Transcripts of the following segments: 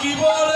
কি বলে?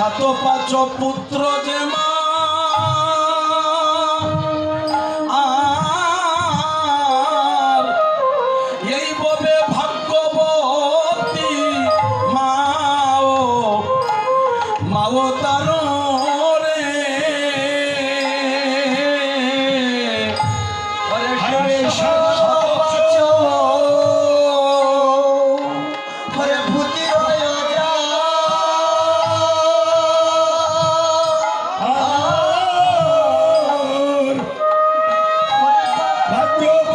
সাত পাঁচ পুত্র যে মা Go!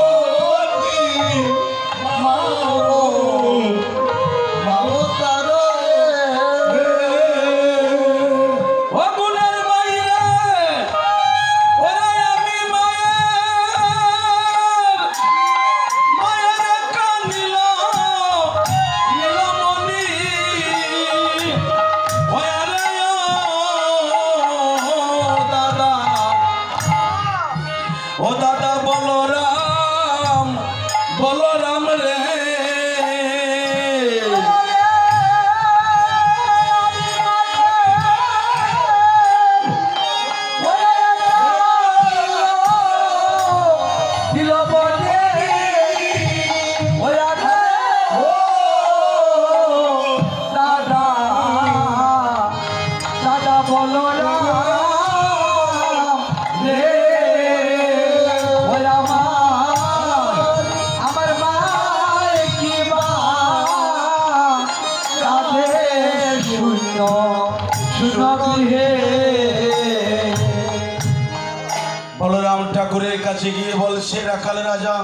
বলরাম ঠাকুরের কাছে গিয়ে বলছে রাখাল রাজা,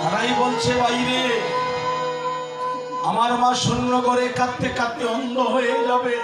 তারাই বলছে বাইরে, আমার মা শূন্য করে কাঁদতে কাঁদতে অন্ধ হয়ে যাবে।